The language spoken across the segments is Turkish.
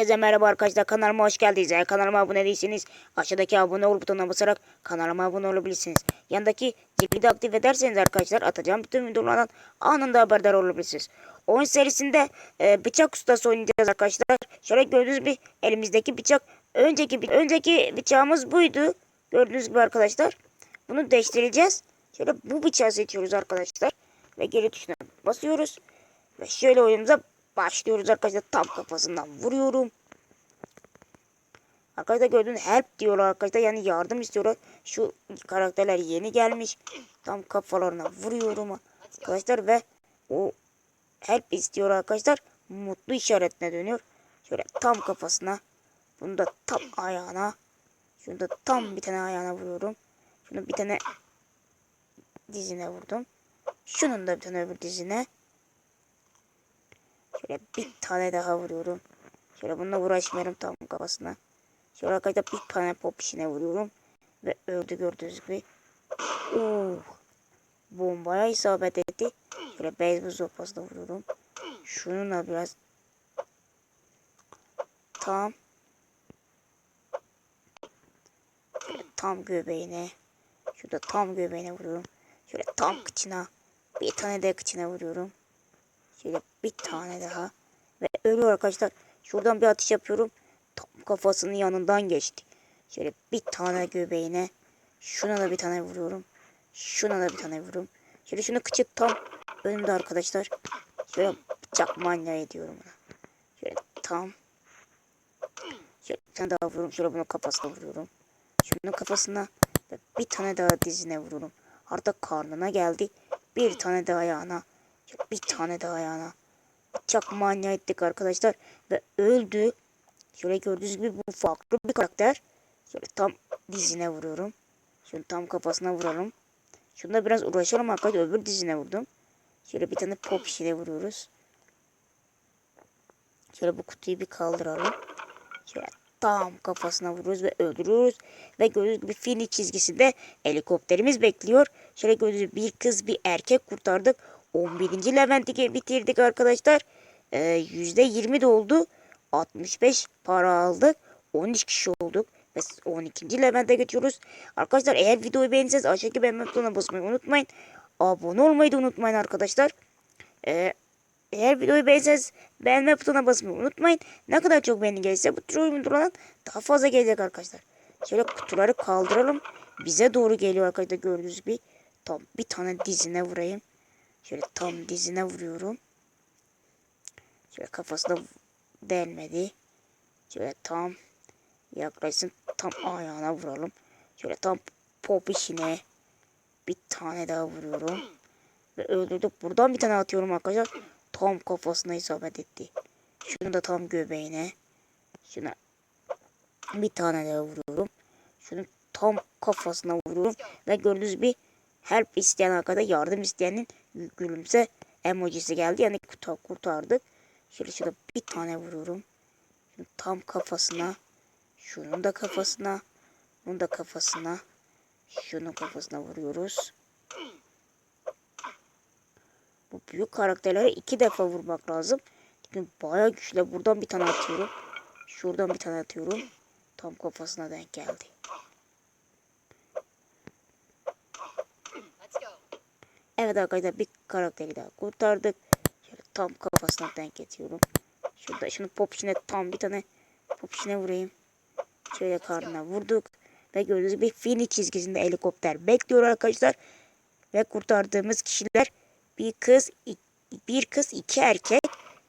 Herkese merhaba arkadaşlar kanalıma hoş geldiniz. Eğer kanalıma abone değilseniz aşağıdaki abone ol butonuna basarak kanalıma abone olabilirsiniz. Yanındaki zili de aktif ederseniz arkadaşlar atacağım bütün videolardan anında haberdar olabilirsiniz. Oyun serisinde e, bıçak ustası oynayacağız arkadaşlar. Şöyle gördüğünüz gibi elimizdeki bıçak önceki önceki bıçağımız buydu. Gördüğünüz gibi arkadaşlar. Bunu değiştireceğiz. Şöyle bu bıçağı seçiyoruz arkadaşlar. Ve geri tuşuna basıyoruz. Ve şöyle oyunumuza başlıyoruz arkadaşlar. Tam kafasından vuruyorum. Arkadaşlar gördüğünüz help diyorlar arkadaşlar. Yani yardım istiyorlar. Şu karakterler yeni gelmiş. Tam kafalarına vuruyorum arkadaşlar ve o help istiyor arkadaşlar. Mutlu işaretine dönüyor. Şöyle tam kafasına. Bunu da tam ayağına. Şunu da tam bir tane ayağına vuruyorum. Şunu bir tane dizine vurdum. Şunun da bir tane öbür dizine. Şöyle bir tane daha vuruyorum. Şöyle bununla uğraşmıyorum tam kafasına. Şöyle arkadaşlar bir tane pop işine vuruyorum. Ve öldü gördüğünüz gibi. Oo. Bombaya isabet etti. Şöyle beyzbol sopasına vuruyorum. Şununla biraz tam tam göbeğine şurada tam göbeğine vuruyorum. Şöyle tam kıçına bir tane de kıçına vuruyorum. Şöyle bir tane daha. Ve ölüyor arkadaşlar. Şuradan bir atış yapıyorum. Tam kafasının yanından geçti. Şöyle bir tane göbeğine. Şuna da bir tane vuruyorum. Şuna da bir tane vuruyorum. Şöyle şunu kıçı tam önümde arkadaşlar. Şöyle bıçak manya ediyorum ona. Şöyle tam. Şöyle bir tane daha vuruyorum. Şöyle bunun kafasına vuruyorum. Şunun kafasına ve bir tane daha dizine vuruyorum. Artık karnına geldi. Bir tane daha ayağına. Bir tane daha ayağına. Bıçak manya ettik arkadaşlar. Ve öldü. Şöyle gördüğünüz gibi bu farklı bir karakter. Şöyle tam dizine vuruyorum. Şunu tam kafasına vuralım. Şunda biraz uğraşalım arkadaşlar. Öbür dizine vurdum. Şöyle bir tane pop işine vuruyoruz. Şöyle bu kutuyu bir kaldıralım. Şöyle tam kafasına vuruyoruz ve öldürüyoruz. Ve gördüğünüz gibi fini çizgisinde helikopterimiz bekliyor. Şöyle gördüğünüz gibi bir kız bir erkek kurtardık. 11. Levent'i bitirdik arkadaşlar. Ee, %20 doldu. 65 para aldık. 13 kişi olduk. Ve 12. Levent'e geçiyoruz. Arkadaşlar eğer videoyu beğenirseniz aşağıdaki beğenme butonuna basmayı unutmayın. Abone olmayı da unutmayın arkadaşlar. Ee, eğer videoyu beğenirseniz beğenme butonuna basmayı unutmayın. Ne kadar çok beğeni gelirse bu tür oyun videolardan daha fazla gelecek arkadaşlar. Şöyle kutuları kaldıralım. Bize doğru geliyor arkadaşlar gördüğünüz gibi. Tam bir tane dizine vurayım. Şöyle tam dizine vuruyorum. Şöyle kafasına delmedi. Şöyle tam yaklaşsın tam ayağına vuralım. Şöyle tam pop işine bir tane daha vuruyorum. Ve öldürdük. Buradan bir tane atıyorum arkadaşlar. Tam kafasına isabet etti. Şunu da tam göbeğine. Şuna bir tane daha vuruyorum. Şunu tam kafasına vuruyorum. Ve gördüğünüz gibi help isteyen arkada yardım isteyenin gülümse emojisi geldi. Yani kurtardık. Şöyle şurada bir tane vuruyorum. Şunu tam kafasına. Şunun da kafasına. Bunun da kafasına. Şunun kafasına vuruyoruz. Bu büyük karakterlere iki defa vurmak lazım. Çünkü bayağı güçlü. Buradan bir tane atıyorum. Şuradan bir tane atıyorum. Tam kafasına denk geldi. Evet arkadaşlar bir karakteri daha kurtardık. Şöyle tam kafasına denk getiriyorum. Şurada şunu pop içine tam bir tane pop içine vurayım. Şöyle karnına vurduk. Ve gördüğünüz gibi fini çizgisinde helikopter bekliyor arkadaşlar. Ve kurtardığımız kişiler bir kız bir kız iki erkek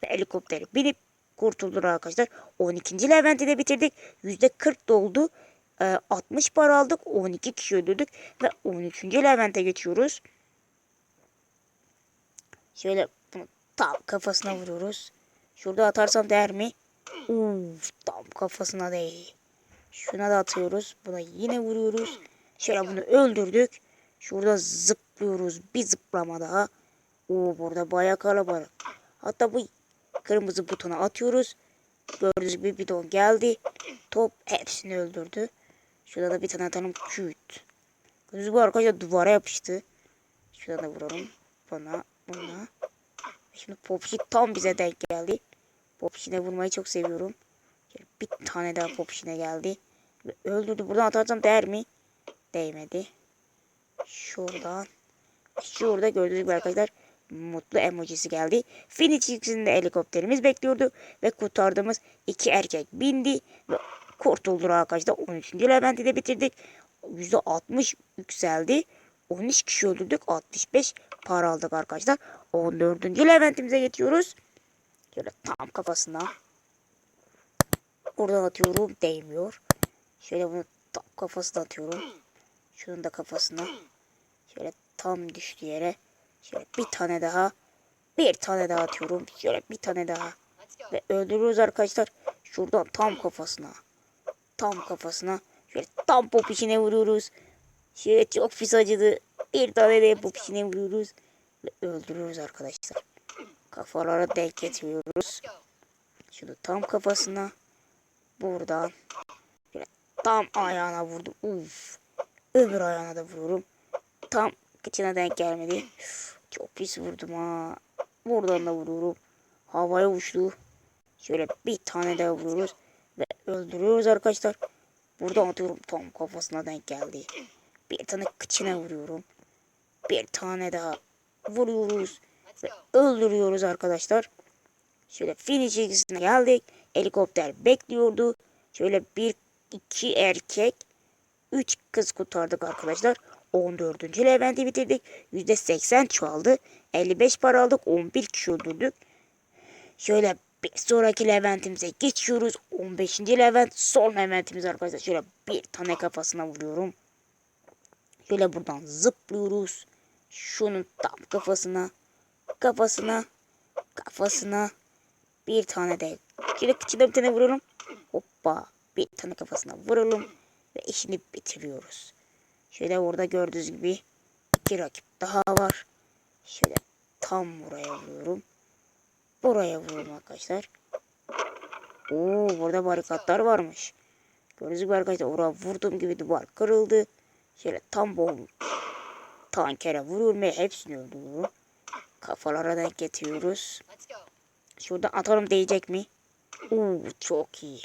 ve helikoptere binip kurtuldular arkadaşlar. 12. Levent'i de bitirdik. %40 doldu. 60 para aldık. 12 kişi öldürdük. Ve 13. Levent'e geçiyoruz. Şöyle bunu tam kafasına vuruyoruz. Şurada atarsam değer mi? Uf, tam kafasına değdi. Şuna da atıyoruz. Buna yine vuruyoruz. Şöyle bunu öldürdük. Şurada zıplıyoruz. Bir zıplama daha. Oo burada bayağı kalabalık. Hatta bu kırmızı butona atıyoruz. Gördüğünüz gibi bidon geldi. Top hepsini öldürdü. Şurada da bir tane atalım. Küt. Gördüğünüz gibi arkadaşlar duvara yapıştı. Şurada da vuralım. Bana. Buna. Şimdi Popşi tam bize denk geldi. Popşi'ne vurmayı çok seviyorum. Bir tane daha popişine geldi. Öldürdü. Buradan atarsam değer mi? Değmedi. Şuradan. Şurada gördüğünüz gibi arkadaşlar mutlu emojisi geldi. Finish çizgisinde helikopterimiz bekliyordu. Ve kurtardığımız iki erkek bindi. Ve kurtuldu arkadaşlar. 13. Levent'i de bitirdik. %60 yükseldi. 13 kişi öldürdük. 65 para aldık arkadaşlar. 14. Levent'imize geçiyoruz. Şöyle tam kafasına. Oradan atıyorum. Değmiyor. Şöyle bunu tam kafasına atıyorum. Şunun da kafasına. Şöyle tam düştü yere. Şöyle bir tane daha. Bir tane daha atıyorum. Şöyle bir tane daha. Ve öldürüyoruz arkadaşlar. Şuradan tam kafasına. Tam kafasına. Şöyle tam popişine vuruyoruz. Şöyle çok pis acıdı. Bir tane de popişine vuruyoruz. Ve öldürüyoruz arkadaşlar. Kafalara denk getiriyoruz. Şunu tam kafasına. Buradan. Tam ayağına vurdum. Uf. Öbür ayağına da vururum. Tam kıçına denk gelmedi. Çok pis vurdum ha. Buradan da vururum. Havaya uçtu. Şöyle bir tane daha vuruyoruz. Ve öldürüyoruz arkadaşlar. Buradan atıyorum tam kafasına denk geldi. Bir tane kıçına vuruyorum. Bir tane daha vuruyoruz. Ve öldürüyoruz arkadaşlar. Şöyle finish çizgisine geldik. Helikopter bekliyordu. Şöyle bir iki erkek 3 kız kurtardık arkadaşlar. 14. Levent'i bitirdik. %80 çoğaldı. 55 para aldık. 11 kişi öldürdük. Şöyle bir sonraki Levent'imize geçiyoruz. 15. Levent son Levent'imiz arkadaşlar. Şöyle bir tane kafasına vuruyorum. Şöyle buradan zıplıyoruz. Şunun tam kafasına. Kafasına. Kafasına. Bir tane de. Şöyle kıçına bir tane vuruyorum. Hoppa. Bir tane kafasına vuralım. Ve işini bitiriyoruz. Şöyle orada gördüğünüz gibi iki rakip daha var. Şöyle tam buraya vuruyorum. Buraya vuruyorum arkadaşlar. Oo burada barikatlar varmış. Gördüğünüz gibi arkadaşlar oraya vurduğum gibi duvar kırıldı. Şöyle tam bol tankere vuruyorum ve hepsini öldürüyorum. Kafalara denk getiriyoruz. Şurada atalım değecek mi? Oo çok iyi.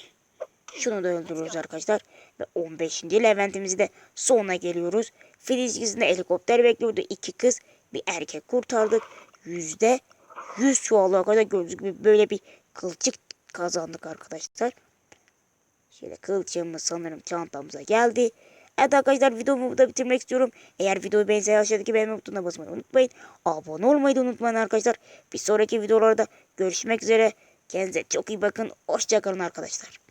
Şunu da öldürüyoruz arkadaşlar. Ve 15. Levent'imizi de sonuna geliyoruz. Filizgisinde helikopter bekliyordu. iki kız bir erkek kurtardık. Yüzde 100 çuvalı kadar gördüğünüz gibi böyle bir kılçık kazandık arkadaşlar. Şöyle kılçığımız sanırım çantamıza geldi. Evet arkadaşlar videomu burada bitirmek istiyorum. Eğer videoyu beğenseniz aşağıdaki beğenme butonuna basmayı unutmayın. Abone olmayı da unutmayın arkadaşlar. Bir sonraki videolarda görüşmek üzere. Kendinize çok iyi bakın. Hoşçakalın arkadaşlar.